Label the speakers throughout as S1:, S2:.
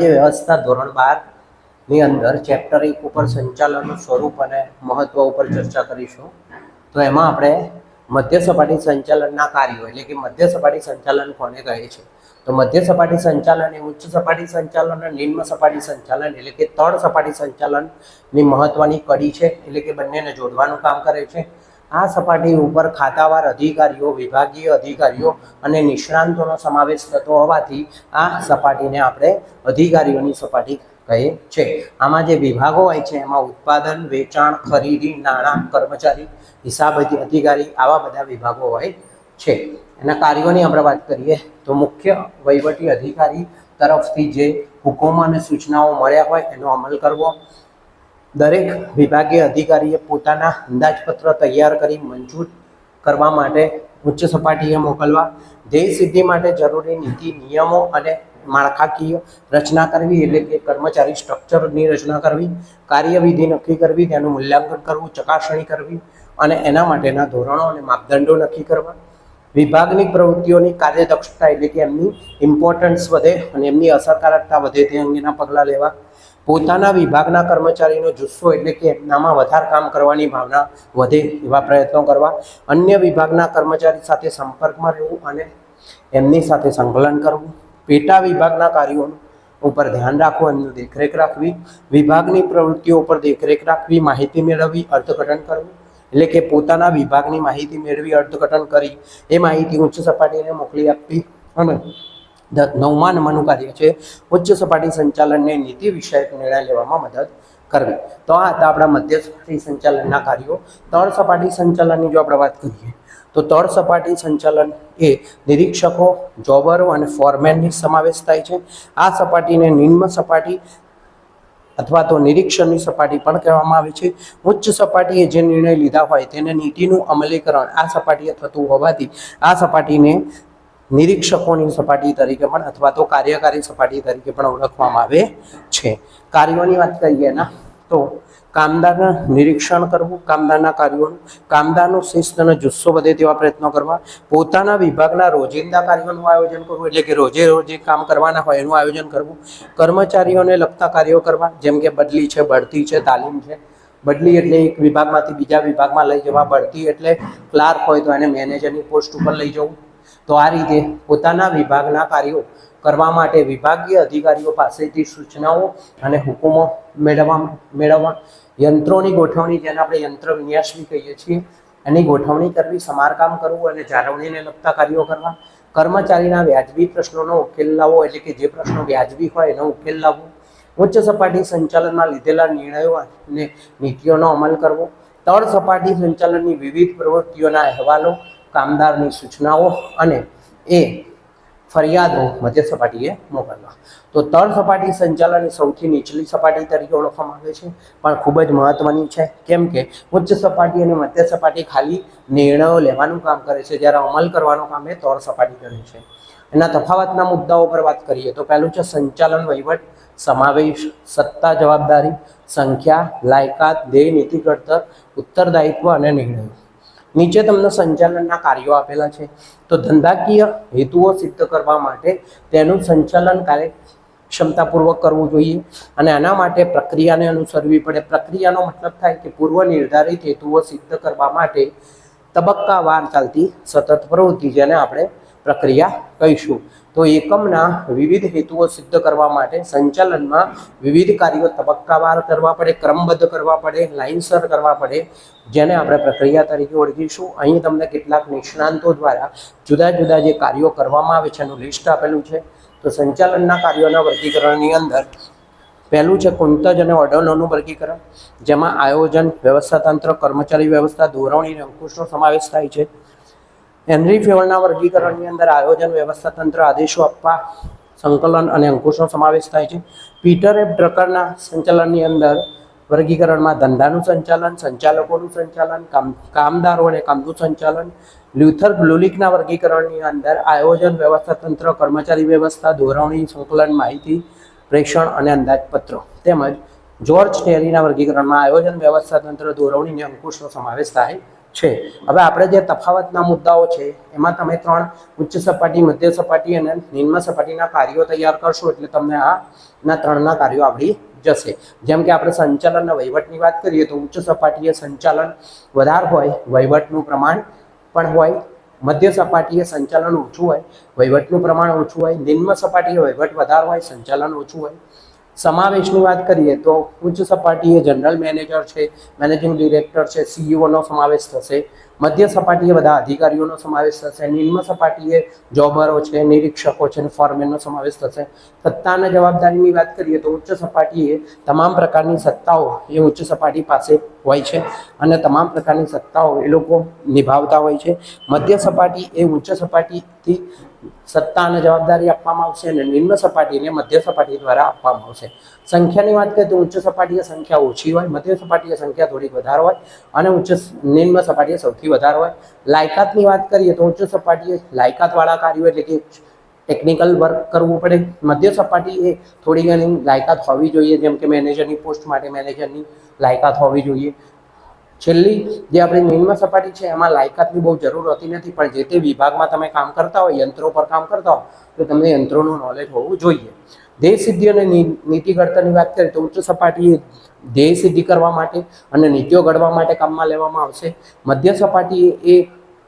S1: જે વ્યવસ્થા ધોરણ બારની અંદર ચેપ્ટર એક ઉપર સંચાલનનું સ્વરૂપ અને મહત્વ ઉપર ચર્ચા કરીશું, તો એમાં આપણે મધ્ય સપાટી સંચાલનના કાર્યો એટલે કે મધ્ય સપાટી સંચાલન કોને કહે છે? તો મધ્ય સપાટી સંચાલન એ ઉચ્ચ સપાટી સંચાલન અને નિમ્ન સપાટી સંચાલન એટલે કે તળ સપાટી સંચાલનની મહત્વની કડી છે, એટલે કે બંનેને જોડવાનું કામ કરે છે. આ સપાટી ઉપર ખાતાવાર અધિકારીઓ, વિભાગીય અધિકારીઓ અને નિષ્ણાંતોનો સમાવેશ થતો હોવાથી આ સપાટીને આપણે અધિકારીઓની સપાટી કહે છે આમાં જે વિભાગો હોય છે, એમાં ઉત્પાદન, વેચાણ, ખરીદી, નાણાં, કર્મચારી, હિસાબ અધિકારી આવા બધા વિભાગો હોય છે. એના કાર્યોની આપણે વાત કરીએ તો મુખ્ય વહીવટી અધિકારી તરફથી જે હુકમો અને સૂચનાઓ મળ્યા હોય એનો અમલ કરવો દરેક વિભાગીય અધિકારીએ પોતાના અંદાજપત્ર તૈયાર કરી મંજૂર કરવા માટે ઉચ્ચ સપાટીએ મોકલવા. ધ્યેય સિદ્ધિ માટે જરૂરી નીતિ, નિયમો અને માળખાકીય રચના કરવી એટલે કે કર્મચારી સ્ટ્રક્ચરની રચના કરવી, કાર્યવિધિ નક્કી કરવી, તેનું મૂલ્યાંકન કરવું, ચકાસણી કરવી અને એના માટેના ધોરણો અને માપદંડો નક્કી કરવા. વિભાગની પ્રવૃત્તિઓની કાર્યદક્ષતા એટલે કે એમની ઇમ્પોર્ટન્સ વધે અને એમની અસરકારકતા વધે તે અંગેના પગલાં લેવા. પોતાના વિભાગના કર્મચારીનો જુસ્સો એટલે કે એમનામાં વધારે કામ કરવાની ભાવના વધે એવા પ્રયત્નો કરવા, અન્ય વિભાગના કર્મચારી સાથે સંપર્કમાં રહેવું અને એમની સાથે સંકલન કરવું, પેટા વિભાગના કાર્યો ઉપર ધ્યાન રાખવું, એમની દેખરેખ રાખવી, વિભાગની પ્રવૃત્તિઓ ઉપર દેખરેખ રાખવી, માહિતી મેળવવી, અર્થઘટન કરવું, એટલે કે પોતાના વિભાગની માહિતી મેળવી, અર્થઘટન કરી, એ માહિતી ઉચ્ચ સપાટીને મોકલી આપવી અને નવમા નંબરનું કાર્ય છે. ઉચ્ચ સપાટી સંચાલનને નીતિ વિષયક નિર્ણય લેવામાં મદદ કરવી. તો આ હતા આપણા મધ્ય સપાટી સંચાલનના કાર્યો. તળ સપાટી સંચાલનની જો આપણે વાત કરીએ, તો તળ સપાટી સંચાલન એ નિરીક્ષકો, જોબરો અને ફોરમેનની સમાવેશ થાય છે. આ સપાટીને નિમ્ન સપાટી અથવા તો નિરીક્ષણની સપાટી પણ કહેવામાં આવે છે. ઉચ્ચ સપાટીએ જે નિર્ણય લીધા હોય તેને નીતિનું અમલીકરણ આ સપાટીએ થતું હોવાથી આ સપાટીને નિરીક્ષકોની સપાટી તરીકે પણ અથવા તો કાર્યકારી સપાટી તરીકે પણ ઓળખવામાં આવે છે. કાર્યોની વાત કરીએ ના, તો કામદારના નિરીક્ષણ કરવું, કામદારના કાર્યોનું કામદારનું શિસ્ત અને જુસ્સો વધે તેવા પ્રયત્નો કરવા, પોતાના વિભાગના રોજિંદા કાર્યોનું આયોજન કરવું, એટલે કે રોજે રોજે કામ કરવાના હોય એનું આયોજન કરવું, કર્મચારીઓને લગતા કાર્યો કરવા, જેમ કે બદલી છે, બઢતી છે, તાલીમ છે. બદલી એટલે એક વિભાગમાંથી બીજા વિભાગમાં લઈ જવા, બઢતી એટલે ક્લાર્ક હોય તો એને મેનેજરની પોસ્ટ ઉપર લઈ જવું. તો આ રીતે પોતાના વિભાગના કાર્યો કરવા માટે વિભાગીય અધિકારીઓ પાસેથી સૂચનાઓ અને હુકુમો મેળવવા મેળવવા યંત્રોની ગોઠવણી, જેને આપણે યંત્ર વિન્યાસ બી કહીએ છીએ, એની ગોઠવણી કરવી, સમારકામ કરવું અને જાળવણીને લગતા કાર્યો કરવા. કર્મચારીના વ્યાજબી પ્રશ્નોનો ઉકેલ લાવવો, એટલે કે જે પ્રશ્નો વ્યાજબી હોય એનો ઉકેલ લાવવો. ઉચ્ચ સપાટી સંચાલનમાં લીધેલા નિર્ણયો અને નીતિઓનો અમલ કરવો. તળ સપાટી સંચાલનની વિવિધ પ્રવૃત્તિઓના અહેવાલો કામદારની સૂચનાઓ અને એ ફરિયાદો મધ્ય સપાટીએ મોકલવા. તો તળ સપાટી સંચાલન સૌથી નીચલી સપાટી તરીકે ઓળખવામાં આવે છે, પણ ખૂબ જ મહત્વની છે, કેમ કે ઉચ્ચ સપાટી અને મધ્ય સપાટી ખાલી નિર્ણયો લેવાનું કામ કરે છે, જ્યારે અમલ કરવાનું કામ એ તળ સપાટી કરે છે. એના તફાવતના મુદ્દાઓ પર વાત કરીએ તો પહેલું છે સંચાલન વહીવટ સમાવેશ, સત્તા જવાબદારી, સંખ્યા, લાયકાત, ધ્યેય, નીતિ ઘડતર, ઉત્તરદાયિત્વ અને નિર્ણયો. નીચે તમને સંચાલનના કાર્યો આપેલા છે. તો ધંધાકીય હેતુઓ સિદ્ધ કરવા માટે તેનું સંચાલન કાર્ય ક્ષમતાપૂર્વક કરવું જોઈએ અને આના માટે પ્રક્રિયાને અનુસરવી પડે. પ્રક્રિયાનો મતલબ થાય કે પૂર્વ નિર્ધારિત હેતુઓ સિદ્ધ કરવા માટે તબક્કાવાર ચાલતી સતત પ્રવૃત્તિ જેને આપણે પ્રક્રિયા કહીશું. તો એકમના વિવિધ હેતુઓ સિદ્ધ કરવા માટે સંચાલનમાં વિવિધ કાર્યો તબક્કાવાર કરવા પડે, ક્રમબદ્ધ કરવા પડે, લાઇનસર કરવા પડે, જેને આપણે પ્રક્રિયા તરીકે ઓળખીશું. અહીં તમને કેટલાક નિષ્ણાંતો દ્વારા જુદા જુદા જે કાર્યો કરવામાં આવે છે, એનું લિસ્ટ આપેલું છે. તો સંચાલનના કાર્યોના વર્ગીકરણની અંદર પહેલું છે કુંતજ અને ઓર્ડનોનું વર્ગીકરણ, જેમાં આયોજન વ્યવસ્થા તંત્ર કર્મચારી વ્યવસ્થા, ધોરણી અને અંકુશનો સમાવેશ થાય છે. હેનરી ફ્યોલના વર્ગીકરણની અંદર આયોજન વ્યવસ્થા તંત્ર આદેશો આપવા, સંકલન અને અંકુશનો સમાવેશ થાય છે. પીટર એફ ડ્રકરના સંચાલનની અંદર વર્ગીકરણમાં ધંધાનું સંચાલન, સંચાલકોનું સંચાલન, કામ, કામદારો અને કામનું સંચાલન લ્યુથર ગ્લુલિકના વર્ગીકરણની અંદર આયોજન વ્યવસ્થા તંત્ર કર્મચારી વ્યવસ્થા, ધોરણી, સંકલન, માહિતી, પ્રેક્ષણ અને અંદાજપત્રો તેમજ જોર્જ ટેરીના વર્ગીકરણમાં આયોજન વ્યવસ્થા તંત્ર ધોરણીને અંકુશનો સમાવેશ થાય છે. હવે આપણે જે તફાવતના મુદ્દાઓ છે, એમાં તમે ત્રણ ઉચ્ચ સપાટી, મધ્ય સપાટી અને નિમ્ન સપાટીના કાર્યો તૈયાર કરશો એટલે તમને આ ના ત્રણના કાર્યો આવડી જશે. જેમ કે આપણે સંચાલન વહીવટની વાત કરીએ તો ઉચ્ચ સપાટીએ સંચાલન વધારે હોય, વહીવટનું પ્રમાણ પણ હોય. મધ્ય સપાટીએ સંચાલન ઓછું હોય, વહીવટનું પ્રમાણ ઓછું હોય. નિમ્ન સપાટીએ વહીવટ વધારે હોય, સંચાલન ઓછું હોય. સમાવેશની વાત કરીએ તો ઉચ્ચ સપાટીએ જનરલ મેનેજર છે મેનેજિંગ ડિરેક્ટર છે સીઈઓનો સમાવેશ થશે. મધ્ય સપાટીએ બધા અધિકારીઓનો સમાવેશ થશે. નિમ્ન સપાટીએ જોબરો છે, નિરીક્ષકો છે ફોરમેનનો સમાવેશ થશે. સત્તાના જવાબદારીની વાત કરીએ તો ઉચ્ચ સપાટીએ તમામ પ્રકારની સત્તાઓ એ ઉચ્ચ સપાટી પાસે હોય છે અને તમામ પ્રકારની સત્તાઓ એ લોકો નિભાવતા હોય છે. મધ્ય સપાટી એ ઉચ્ચ સપાટીથી સત્તા અને જવાબદારી આપવામાં આવશે અને નિમ્ન સપાટીને મધ્ય સપાટી દ્વારા આપવામાં આવશે. સંખ્યાની વાત કરીએ તો ઉચ્ચ સપાટીએ સંખ્યા ઓછી હોય, મધ્ય સપાટીએ સંખ્યા થોડીક વધારે હોય અને ઉચ્ચ નિમ્ન સપાટીએ સૌથી વધારે હોય. લાયકાતની વાત કરીએ તો ઉચ્ચ સપાટીએ લાયકાતવાળા કાર્યો એટલે કે ટેકનિકલ વર્ક કરવું પડે. મધ્ય સપાટી એ થોડી ઘણી લાયકાત હોવી જોઈએ, જેમ કે મેનેજરની પોસ્ટ માટે મેનેજરની લાયકાત હોવી જોઈએ. છેલ્લી જે આપણી નિમ્ન સપાટી છે, એમાં લાયકાતની બહુ જરૂર હોતી નથી, પણ જે તે વિભાગમાં તમે કામ કરતા હોય, યંત્રો પર કામ કરતા હો તો તમને યંત્રોનું નોલેજ હોવું જોઈએ. ધ્યેય સિદ્ધિ અને નીતિ ઘડતરની વાત કરીએ, તો ઉચ્ચ સપાટીએ ધ્યેય સિદ્ધિ કરવા માટે અને નીતિઓ ઘડવા માટે કામમાં લેવામાં આવશે. મધ્ય સપાટી એ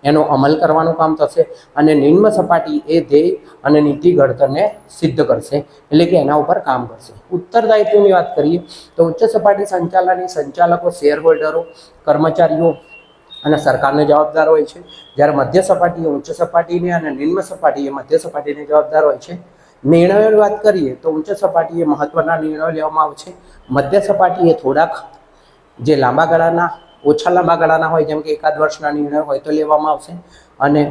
S1: એનો અમલ કરવાનું કામ થશે અને નિમ્ન સપાટી એ ધ્યેય અને નીતિ ઘડતરને સિદ્ધ કરશે. એટલે કે એના ઉપર કામ કરશે. ઉત્તરદાયિત્વની વાત કરીએ તો ઉચ્ચ સપાટી સંચાલનની સંચાલકો શેર હોલ્ડરો કર્મચારીઓ અને સરકારને જવાબદાર હોય છે. જ્યારે મધ્ય સપાટી ઉચ્ચ સપાટીને અને નિમ્ન સપાટી એ મધ્ય સપાટીને જવાબદાર હોય છે. નિર્ણયોની વાત કરીએ તો ઉચ્ચ સપાટીએ મહત્વના નિર્ણયો લેવામાં આવે છે મધ્ય સપાટીએ થોડાક જે લાંબા ગાળાના ઓછા લાંબા ગાળાના હોય, જેમ કે એકાદ વર્ષના નિર્ણયો હોય તો લેવામાં આવશે. અને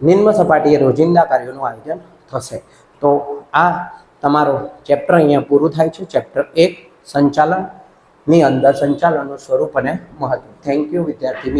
S1: નિમ્ન સપાટીએ રોજિંદા કાર્યોનું આયોજન થશે. તો આ તમારો ચેપ્ટર અહીંયા પૂરું થાય છે. ચેપ્ટર એક, સંચાલનની અંદર સંચાલનનું સ્વરૂપ અને મહત્વ. થેન્ક યુ વિદ્યાર્થી